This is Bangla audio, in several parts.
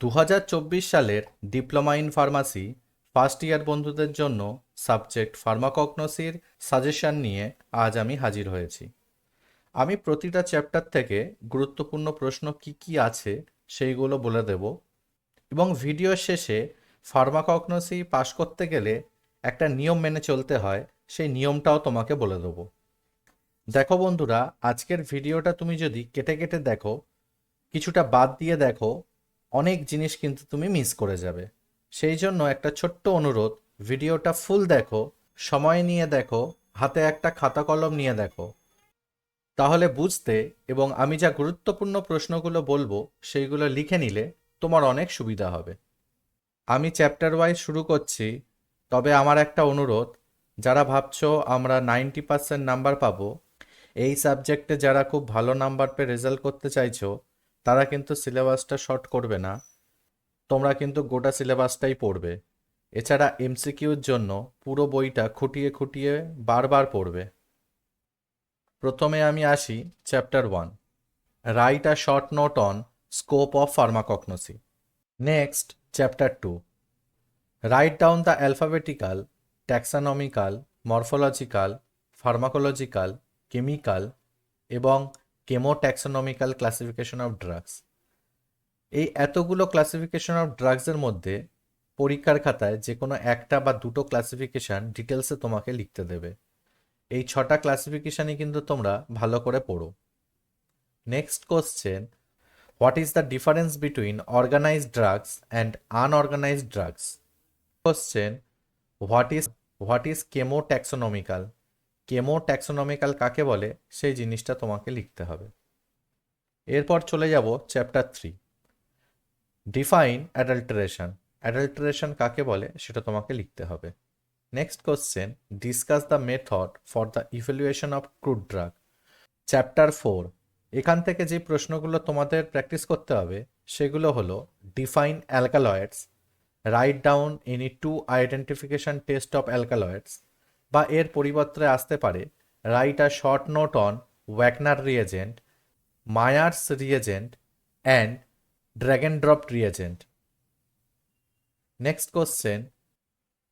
দু হাজার চব্বিশ সালের diploma in pharmacy first year বন্ধুদের জন্য সাবজেক্ট ফার্মাকগনোসির সাজেশন নিয়ে আজ আমি হাজির হয়েছি। আমি প্রতিটা চ্যাপ্টার থেকে গুরুত্বপূর্ণ প্রশ্ন কি কি আছে সেইগুলো বলে দেব এবং ভিডিও শেষে ফার্মাকগনোসি পাশ করতে গেলে একটা নিয়ম মেনে চলতে হয়, সেই নিয়মটাও তোমাকে বলে দেবো। দেখো বন্ধুরা, আজকের ভিডিওটা তুমি যদি কেটে কেটে দেখো, কিছুটা বাদ দিয়ে দেখো অনেক জিনিস কিন্তু তুমি মিস করে যাবে। সেই জন্য একটা ছোট্ট অনুরোধ, ভিডিওটা ফুল দেখো, সময় নিয়ে দেখো, হাতে একটা খাতা কলম নিয়ে দেখো। তাহলে বুঝতে এবং আমি যা গুরুত্বপূর্ণ প্রশ্নগুলো বলব সেইগুলো লিখে নিলে তোমার অনেক সুবিধা হবে। আমি চ্যাপ্টার ওয়াইজ শুরু করছি, তবে আমার একটা অনুরোধ, যারা ভাবছ আমরা নাইনটি পার্সেন্ট নাম্বার পাবো, এই সাবজেক্টে যারা খুব ভালো নাম্বার পেয়ে রেজাল্ট করতে চাইছো তারা কিন্তু সিলেবাসটা শর্ট করবে না। তোমরা কিন্তু গোটা সিলেবাসটাই পড়বে। এছাড়া এমসিকিউর জন্য পুরো বইটা খুঁটিয়ে খুঁটিয়ে বারবার পড়বে। প্রথমে আমি আসি chapter one. Write a short note on scope of pharmacognosy next chapter two. Write down the alphabetical, taxonomical, morphological, pharmacological, chemical এবং কেমোট্যাক্সোনমিক্যাল ক্লাসিফিকেশন অফ ড্রাগস এই এতগুলো ক্লাসিফিকেশন অফ ড্রাগসের মধ্যে পরীক্ষার খাতায় যে কোনো একটা বা দুটো ক্লাসিফিকেশান ডিটেলসে তোমাকে লিখতে দেবে। এই ছটা ক্লাসিফিকেশানই কিন্তু তোমরা ভালো করে পড়ো। Next question what is the difference between organised drugs and unorganised drugs question what is what is chemotaxonomical chemo taxonomical কাকে বলে, সেই জিনিসটা তোমাকে লিখতে হবে। এরপর চলে যাব chapter three. Define adulteration adulteration কাকে বলে, সেটা তোমাকে লিখতে হবে। Next question discuss the method for the evaluation of crude drug chapter four এখান থেকে যে প্রশ্নগুলো তোমাদের প্র্যাকটিস করতে হবে, সেগুলো হলো define alkaloids write down any two identification test of alkaloids বা এর পরিবর্তে আসতে পারে write short note on Wagner reagent, Mayer's reagent, and Dragendorff reagent. Next question,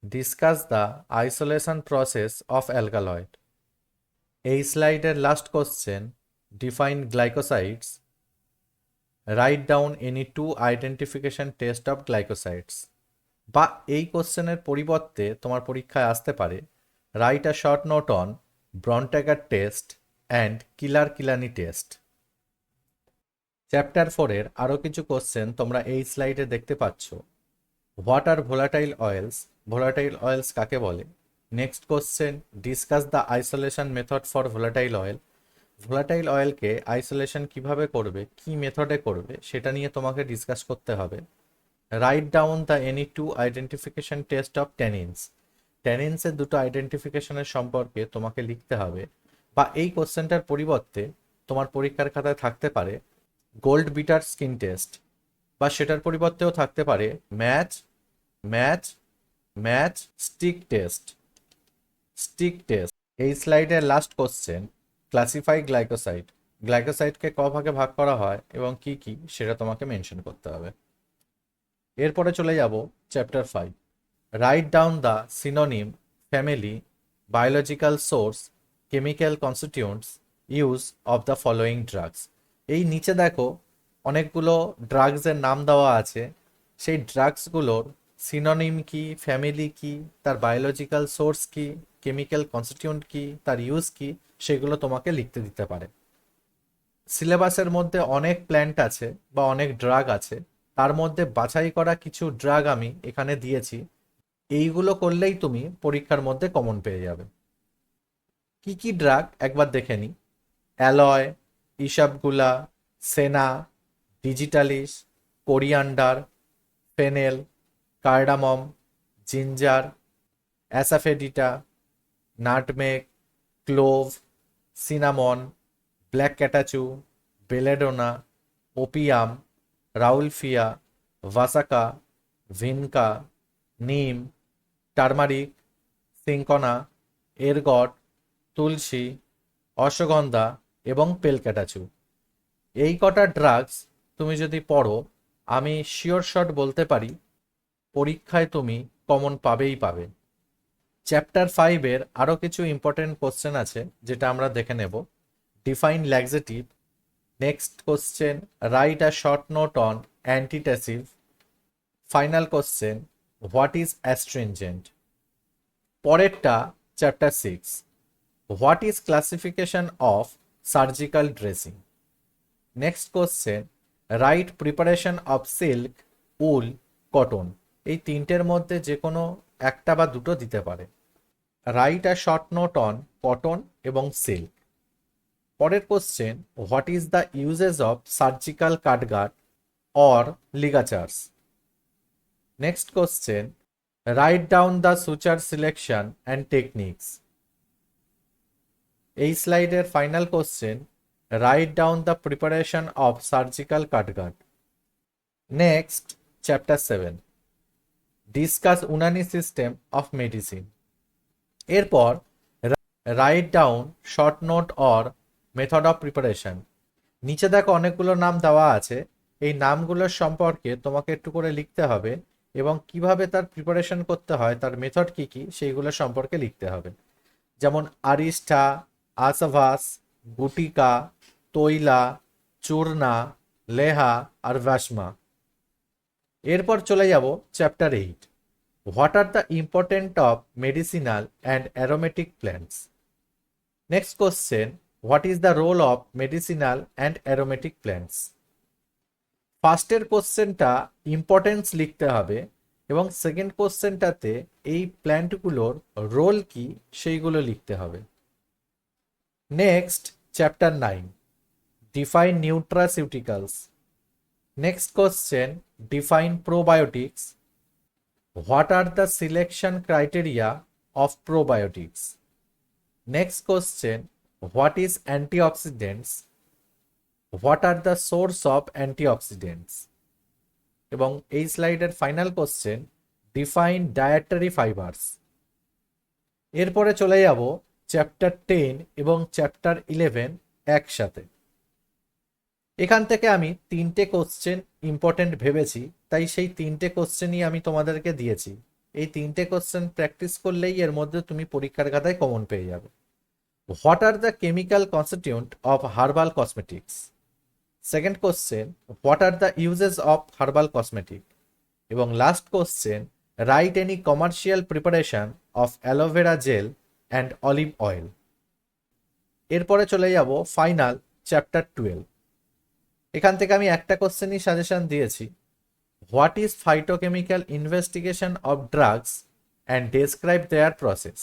discuss the isolation process of alkaloid. এই স্লাইডের last question, define glycosides write down any two identification test of glycosides বা এই কোশ্চেনের পরিবর্তে তোমার পরীক্ষায় আসতে পারে write a short note on Borntrager test and Keller Kiliani test chapter ফোরের আরও কিছু কোশ্চেন তোমরা এই স্লাইডে দেখতে পাচ্ছ। What are volatile oils volatile oils কাকে বলে? Next question discuss the isolation method for volatile oil volatile অয়েলকে isolation কীভাবে করবে? কি মেথডে করবে? সেটা নিয়ে তোমাকে ডিসকাস করতে হবে। Write down the any two identification test of tannins টেনিন্সের দুটো আইডেন্টিফিকেশনের সম্পর্কে তোমাকে লিখতে হবে বা এই কোশ্চেনটার পরিবর্তে তোমার পরীক্ষার খাতায় থাকতে পারে গোল্ড বিটার স্কিন টেস্ট বা সেটার পরিবর্তেও থাকতে পারে match match match stick test stick test এই স্লাইডের লাস্ট কোশ্চেন ক্লাসিফাই গ্লাইকোসাইড গ্লাইকোসাইডকে ক ভাগে ভাগ করা হয় এবং কি কি সেটা তোমাকে মেনশন করতে হবে। এরপরে চলে যাব chapter five write down the synonym family biological source chemical constituents use of the following drugs এই নিচে দেখো, অনেকগুলো ড্রাগসের নাম দেওয়া আছে। সেই ড্রাগসগুলোর সিনোনিম কি ফ্যামিলি কি, তার বায়োলজিক্যাল সোর্স কি কেমিক্যাল কনস্টিটিউন্ট কি, তার ইউজ কি, সেগুলো তোমাকে লিখতে দিতে পারে। সিলেবাসের মধ্যে অনেক প্ল্যান্ট আছে বা অনেক ড্রাগ আছে। তার মধ্যে বাছাই করা কিছু ড্রাগ আমি এখানে দিয়েছি। এইগুলো করলেই তুমি পরীক্ষার মধ্যে কমন পেয়ে যাবে। কি কি ড্রাগ একবার দেখে নি aloe isabgol senna, digitalis, coriander, fennel, cardamom, ginger, asafoetida nutmeg clove, cinnamon, black catechu, belladonna, opium, rauwolfia, vasaka, vinca, neem turmeric cinchona ergot, tulsi, ashwagandha এবং পেলক্যাটাচু। এই কটা ড্রাগস তুমি যদি পড়ো, আমি শিওর শট বলতে পারি, পরীক্ষায় তুমি কমন পাবেই পাবে। চ্যাপ্টার ফাইভের আরও কিছু ইম্পর্টেন্ট কোশ্চেন আছে, যেটা আমরা দেখে নেব। Define laxative next question, write a short note on antitussive, final question what is astringent পরেরটা chapter six what is classification of surgical dressing next question write preparation of silk wool cotton এই তিনটের মধ্যে যে কোনো একটা বা দুটো দিতে পারে। Write a short note on cotton এবং সিল্ক পরের question what is the uses of surgical catgut or ligatures next question write down the suture selection and techniques এই স্লাইডের final question write down the preparation of surgical catgut next chapter seven discuss Unani system of medicine এরপর write down short note or method of preparation নিচে দেখো অনেকগুলো নাম দেওয়া আছে। এই নামগুলোর সম্পর্কে তোমাকে একটু করে লিখতে হবে। এবং কীভাবে তার প্রিপারেশন করতে হয়, তার মেথড কি কি, সেইগুলো সম্পর্কে লিখতে হবে। যেমন আরিস্টা আসাভাস গুটিকা, তৈলা, চূর্ণা, লেহা আর ভাসমা। এরপর চলে যাব chapter eight what are the important of medicinal and aromatic plants next question what is the role of medicinal and aromatic plants ফার্স্টের কোশ্চেনটা ইম্পর্টেন্স লিখতে হবে এবং সেকেন্ড কোশ্চেনটাতে এই প্ল্যান্টগুলোর রোল কি সেইগুলো লিখতে হবে। Next chapter nine define nutraceuticals next question define probiotics what are the selection criteria of probiotics next question what is antioxidants what are the source of antioxidants এবং এই স্লাইডের final question define dietary fibres এরপরে চলে যাব চ্যাপ্টার টেন এবং চ্যাপ্টার ইলেভেন একসাথে। এখান থেকে আমি তিনটে কোশ্চেন ইম্পর্টেন্ট ভেবেছি, তাই সেই তিনটে কোশ্চেনই আমি তোমাদেরকে দিয়েছি। এই তিনটে কোশ্চেন প্র্যাকটিস করলেই এর মধ্যে তুমি পরীক্ষার খাতায় কমন পেয়ে যাবে। What are the chemical constituent of herbal cosmetics second question what are the uses of herbal cosmetic এবং last question write any commercial preparation of aloe vera gel and olive oil এরপরে চলে যাব ফাইনাল চ্যাপ্টার টুয়েলভ এখান থেকে আমি একটা কোশ্চেনই সাজেশন দিয়েছি। What is phytochemical investigation of drugs and describe their process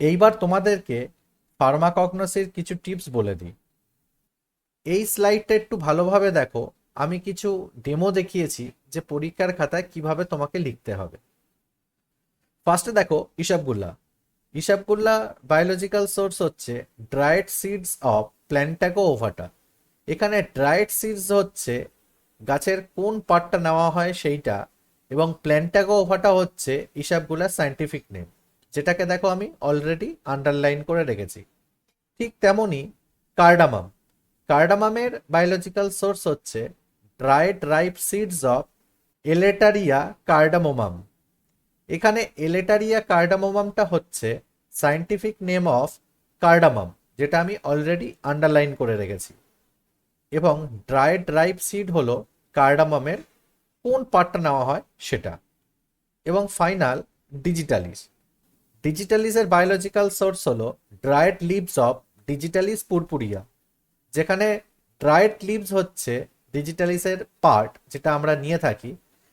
এইবার তোমাদেরকে ফার্মাকগনোসির কিছু টিপস বলে দিই। এই স্লাইডটা একটু ভালোভাবে দেখো। আমি কিছু ডেমো দেখিয়েছি যে পরীক্ষার খাতায় কীভাবে তোমাকে লিখতে হবে। ফার্স্টে দেখো ইসাবগুল্লা ইসাবগুল্লা বায়োলজিক্যাল সোর্স হচ্ছে dried seeds of Plantago ovata এখানে ড্রাইড সিডস হচ্ছে গাছের কোন পার্টটা নেওয়া হয় সেইটা এবং প্ল্যান্টাগো ওভাটা হচ্ছে ইসাবগুলার সায়েন্টিফিক নেম যেটাকে দেখো আমি অলরেডি আন্ডারলাইন করে রেখেছি। ঠিক তেমনই কার্ডামাম কার্ডামামের বায়োলজিক্যাল সোর্স হচ্ছে dried ripe seeds of Elettaria cardamomum এখানে এলেটারিয়া কার্ডামোমামটা হচ্ছে সায়েন্টিফিক নেম অফ কার্ডামাম যেটা আমি অলরেডি আন্ডারলাইন করে রেখেছি। এবং ড্রাইড রাইপ সিড হলো কার্ডামামের কোন পার্টটা নেওয়া হয় সেটা। এবং ফাইনাল ডিজিটালিস ডিজিটালিসের বায়োলজিক্যাল সোর্স হলো dried leaves of Digitalis purpurea যেখানে ড্রায়েড লিভস হচ্ছে ডিজিটালিসের পার্ট যেটা আমরা নিয়ে থাকি,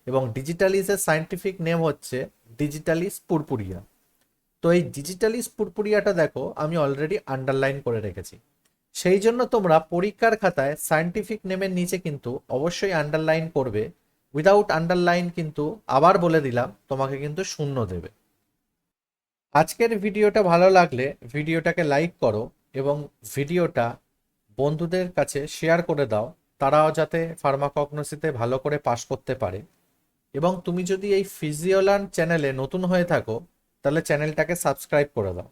এবং ডিজিটালিসের সায়েন্টিফিক নেম হচ্ছে ডিজিটালিস পুরপুরিয়া তো এই ডিজিটালিস পুরপুরিয়াটা দেখো, আমি অলরেডি আন্ডারলাইন করে রেখেছি। সেই জন্য তোমরা পরীক্ষার খাতায় সায়েন্টিফিক নেমের নিচে কিন্তু অবশ্যই আন্ডারলাইন করবে। উইদাউট আন্ডারলাইন কিন্তু আবার বলে দিলাম, তোমাকে কিন্তু শূন্য দেবে। আজকের ভিডিওটা ভালো লাগলে ভিডিওটাকে লাইক করো এবং ভিডিওটা বন্ধুদের কাছে শেয়ার করে দাও, তারাও যাতে ফার্মাকগনোসিতে ভালো করে পাশ করতে পারে। এবং তুমি যদি এই ফিজিওলান চ্যানেলে নতুন হয়ে থাকো, তাহলে চ্যানেলটাকে সাবস্ক্রাইব করে দাও।